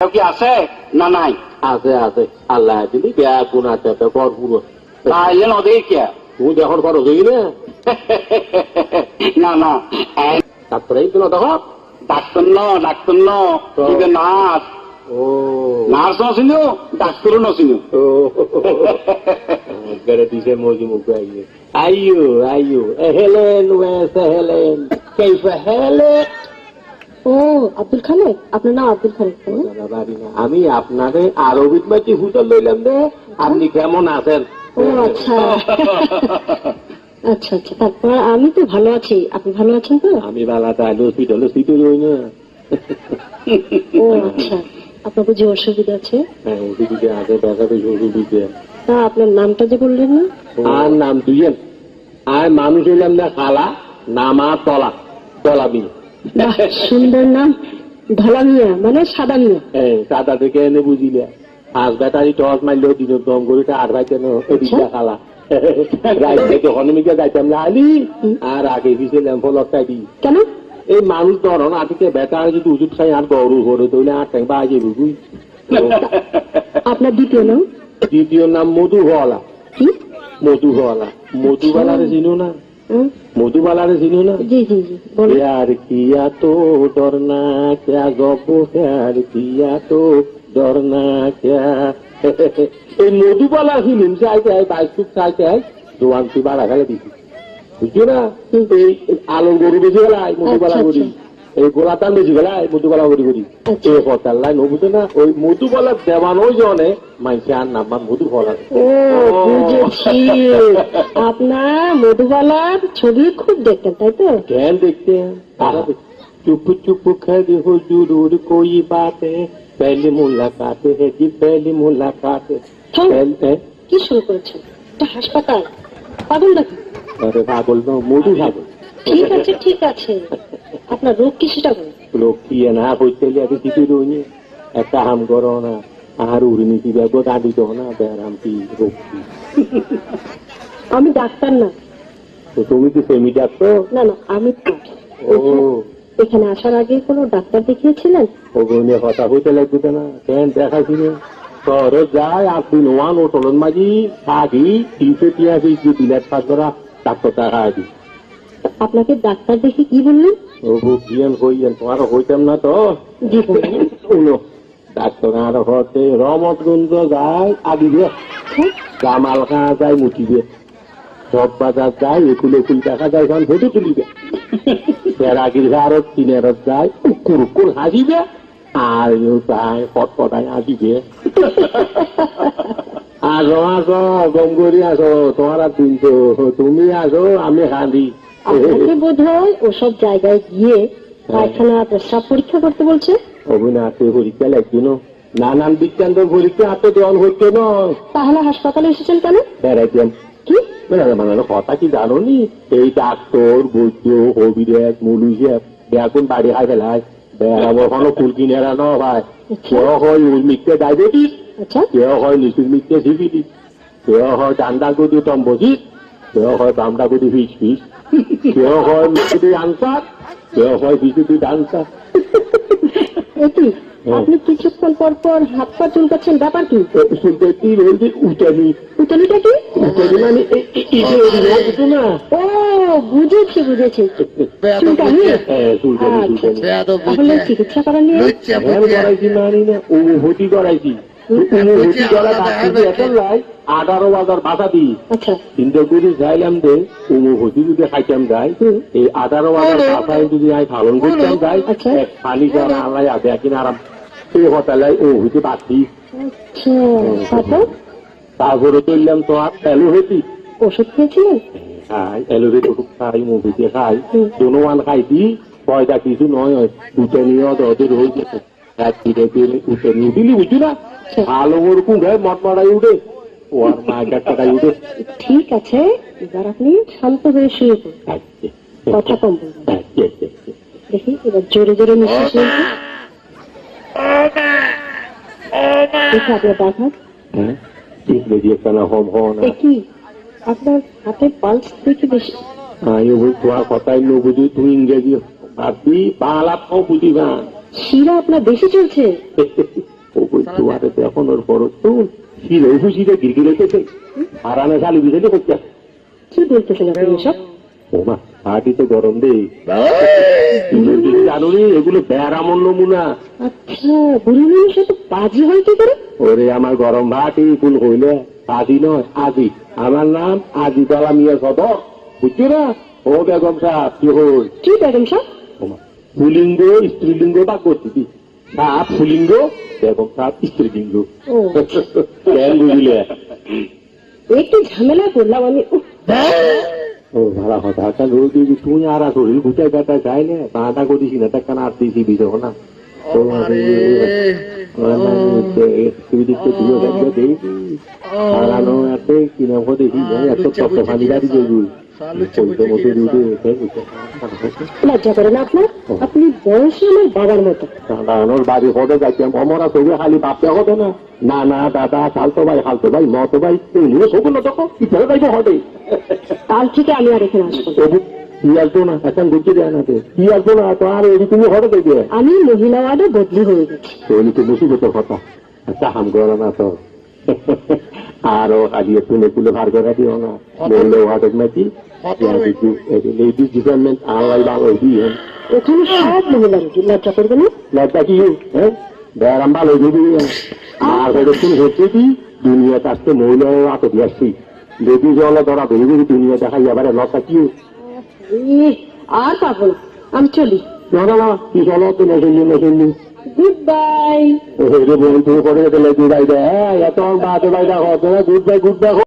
কি আছে না নাই আছে আছে আল্লাহ দিলি বেয়া গুণ আছে তো কর পুরো তাইলে কে তুমি যখন করো দেখি না না না তারপরে তো দেখো ডাক্তার ন ডাক্তার ন কিন্তু নার্স ও নার্স নছিনু ডাক্তারও নছিনু ও করে দিছে মজি মুখ আইয়ে আইয়ো আইয়ো হেলেন ওয়েস হেলেন কেইফ হেলেন ও আব্দুল খালেক? আপনার নাম আব্দুল খালেক? আমি আপনারে আরবিত হুতল লইলাম রে। আপনি কেমন আছেন? ও আচ্ছা। আচ্ছা আচ্ছা। তারপর আমি তো ভালো আছি। আপনি ভালো আছেন তো? আমি তাইলে হসপিটালে সিটে রই না। ও আচ্ছা। আপনার বুঝি অসুবিধা আছে? হ্যাঁ ওদিকে আছে দেখা বেশি ওদিকে তা আপনার নামটা যে বললেন না? আর নাম দুইয়েন আর মানুষ হইলাম না খালা নামা তলা তলা বিল বাহ, সুন্দর নাম ধলা মিয়া মানে সাদা মিয়া হ্যাঁ সাদা থেকে এনে বুঝিলে। আজ ব্যাটারি টস মারলেও দিনের দম করে আর ভাই কেন এদিকটা খালা। রাইট থেকে হনুমিকে যাইতাম না আলি। আর আগে পিছিয়ে ল্যাম্প লটকাই দিই কেন? এই মানুষ ধরন আজকে বেটার যদি ওষুধ খাই আর গরু করে তৈলে আর ট্যাং বাজে বুঝুই আপনার দ্বিতীয় নাম? দ্বিতীয় নাম মধুবালা। মধুবালা। মধুবালারে চিনো না? হ্যাঁ? মধুবালারে চিনো না জি জি জি বলুন प्यार किया तो डरना क्या गप प्यार किया तो डरना क्या এই মধুবালা ফিল্ম চাই চাই বাইশুক চাই চাই জোয়ান তুই বাড়া খেলে দিছি বুঝছো না এই আলোর গরু বেশি গেলাই মধুবালা আচ্ছা, করি আচ্ছা। এই গোলাতান বেশি গেলা এই মধুকলা করি করি এ ফতার লাইন বুঝে না ওই মধুবালা দেওয়ান ওই জনে মাইকে আর নাম্বার মধু ও বুঝেছি। আপনার মধুকলার ছবি খুব দেখতে তাই তো? কেন দেখতে চুপ চুপ খর হুজুর কই বাতে? পহলি মুলাকাত হে জি পহলি মুলাকাত কি শুরু করেছেন? এটা হাসপাতাল। পাগল নাকি? আরে পাগল না মধু পাগল। ঠিক আছে ঠিক আছে। আপনার রোগ কি সেটা বলুন। লোক কি না হইতে আগে কিছু রইনি একটা হাম করো না আর উড়িনি কি ব্যাগ দাঁড়ি তো না ব্যারাম কি রোগ কি? আমি ডাক্তার না। তো তুমি কি সেমি ডাক্তার? না না আমি। ও। এখানে আসার আগে কোনো ডাক্তার দেখিয়েছিলেন? ওগুলো কথা হইতে লাগবে না কেন দেখাছি না শহরে যায় আর তুই নোয়ান ও টলন মাঝি থাকি তিনশো টিয়াশি যে বিলেট পাস করা ডাক্তার টাকা আদি আপনাকে ডাক্তার দেখে কি বললেন? ও কিয়ান হইয়ান তোমার হইতাম না তো। জি শুনো ডাক্তার আর হতে রমতগঞ্জ যায় আদিবে হ্যাঁ? জামাল খা যায় মুটিবে সব বাজার যায় একুল একুল দেখা যায় এখন ফটো তুলিবে বেড়াগির ঘাড়ত কিনারত যায় উকুর উকুর হাসিবে আর যায় পটপটায় আসিবে আসো আসো গম করি আসো তোমার আর তুমি আসো আমি হাঁদি। আপনাকে বোধ হয় ওসব জায়গায় গিয়ে পায়খানা প্রস্রাব পরীক্ষা করতে বলছে? পরীক্ষা লাগছে না নানান বিজ্ঞান তো পরীক্ষা হাতে দেওয়ান হচ্ছে না। তাহলে হাসপাতালে এসেছেন কেন? কি? মানে কথা কি জানো নি এই ডাক্তার বৈদ্য বাড়ি খাই ফেলায়। বেড়াবো ন ভাই কেউ হয় উর্মিককে ডায়াবেটিস আচ্ছা। কেউ হয় কেউ হয় ডান্ডা টম্বসিস কেউ হয় বামডা ফিস ফিস কেউ হয় মিষ্টি আনসার কেউ হয় বিশুদ্ধি ডান্সার এটি আপনি কিছুক্ষণ পর পর হাত পা চুলকাচ্ছেন ব্যাপার কি? শুনতে কি বলছি? উঠানি। উতলিটা কি? উঠানি মানে না? ও বুঝেছি বুঝেছি। চুলকানি? হ্যাঁ আচ্ছা, চুলকানি। তাহলে চিকিৎসা করার নিয়ে? করাইছি মানি না অনুভূতি করাইছি। বাজার দিই যাইলাম দে যদি খাইতাম যাই এই বাজার বাসায় যদি আমি পালন করতাম যাই। এক আরাম। সেই তারপরে? চললাম তো আর ওষুধ খেয়েছিলেন? খাই ওষুধ খাই মুভিতে খাইছি পয়সা কিছু নয় উঠে নিয়ে ওদের হয়ে গেছে উঠে নিয়ে দিলি বুঝছি না? ভালো ওরকম গায়ে মটমটাই উঠে। ও আর মায়ের টাকাই উঠে। ঠিক আছে এবার আপনি শান্ত হয়ে শুয়ে পড়ুন। আচ্ছা, কথা কম বলবেন। আচ্ছা, আচ্ছা। দেখি এবার জোরে জোরে নিঃশ্বাস নিন দেখি আপনার ডাক হ্যাঁ ঠিক বেরিয়ে একটা না। হম হওয়া না কি? আপনার হাতের পালস দেখি বেশি। তোমার কথাই নো বুঝি তুমি ইংরেজি ভাবি বাংলা খাও বুঝি না। শিরা আপনার বেশি চলছে। তো তো কি বলতেছেন আপনি এসব? ও মা হাটিতে গরম দে। জানো রে এগুলো নমুনা। আচ্ছা বুড়ি মানুষের তো বাজি হয় কি করে? ওরে আমার গরম ভাটি ফুল হইলে। আজি নয় আজি। আমার নাম আজি তলা মিয়া সদর বুঝছ না? ও বেগম সাহেব কি হই কি বেগম সাহেব? ওমা, পুলিঙ্গ স্ত্রীলিঙ্গ বা করছি সাপ পুলিঙ্গ এবং তার স্ত্রীলিঙ্গ ও। কেন বুঝলে? একটু ঝামেলা করলাম আমি। ও ভালো কথা কাল রোজ দিবি তুই আর শরীর গুটাই কাটা যায় না তাঁটা করিস না তা কেন আর দিছি বিজয় না লজ্জা করে না আপনার? আপনি বয়সে আমার বাবার মতো। বাড়ি হবে যাইতে অমরা তবে খালি বাপতে হবে না। না না দাদা খালতো ভাই খালতো ভাই মতো ভাই এগুলো সব না তখন কি ফেলে যাইবো হবে কাল থেকে আমি আর এখানে আসব কি আসব না? এখন দেয় না। কি আসব না? তো আর হবে দেখবে আমি মহিলা ওয়ার্ডে বদলি হয়ে গেছি। তোলি তো মুসিবতের কথা। হাম করো না। তো আরও আজিয়ে তুলে তুলে ভার করে দিও না ওখানে সব মহিলা রুগী লজ্জা করবে না? লজ্জা কি? হ্যাঁ? ব্যারাম ভালো দিবি আর এরকম হচ্ছে কি? দুনিয়া মহিলা আসছি। লেডিস হলে ধরা ধরে ধরে দুনিয়া দেখাই এবারে লজ্জা কি? আর পাবো না। আমি চলি। না না না কি চলো তো না শুনলি না শুনলি গুড বাই করে দিলে গুড বাই দে এত বাদ বাই দেখো গুড বাই গুড বাই।